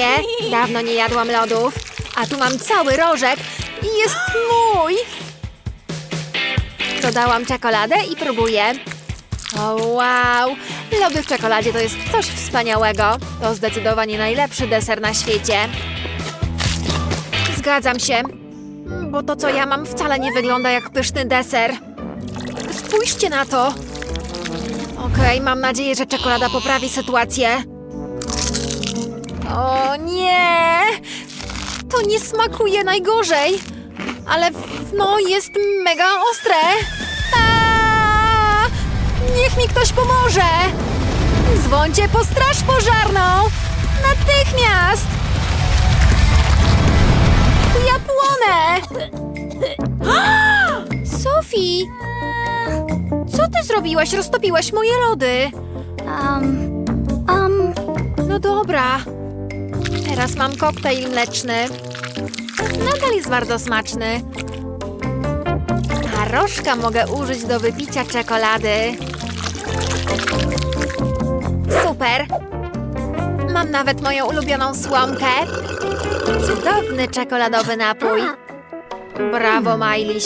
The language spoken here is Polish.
Nie, dawno nie jadłam lodów. A tu mam cały rożek i jest mój. Dodałam czekoladę i próbuję. O wow! Lody w czekoladzie to jest coś wspaniałego. To zdecydowanie najlepszy deser na świecie. Zgadzam się, bo to co ja mam wcale nie wygląda jak pyszny deser. Spójrzcie na to! Okej, mam nadzieję, że czekolada poprawi sytuację. O nie! To nie smakuje najgorzej, ale no jest mega ostre. Aaa! Niech mi ktoś pomoże! Dzwońcie po straż pożarną! Natychmiast! Ja płonę! Sophie! Co ty zrobiłaś? Roztopiłaś moje lody. Um, um, No dobra. Teraz mam koktajl mleczny. Nadal jest bardzo smaczny. A rożka mogę użyć do wypicia czekolady. Super. Mam nawet moją ulubioną słomkę. Cudowny czekoladowy napój. Brawo, Majliś.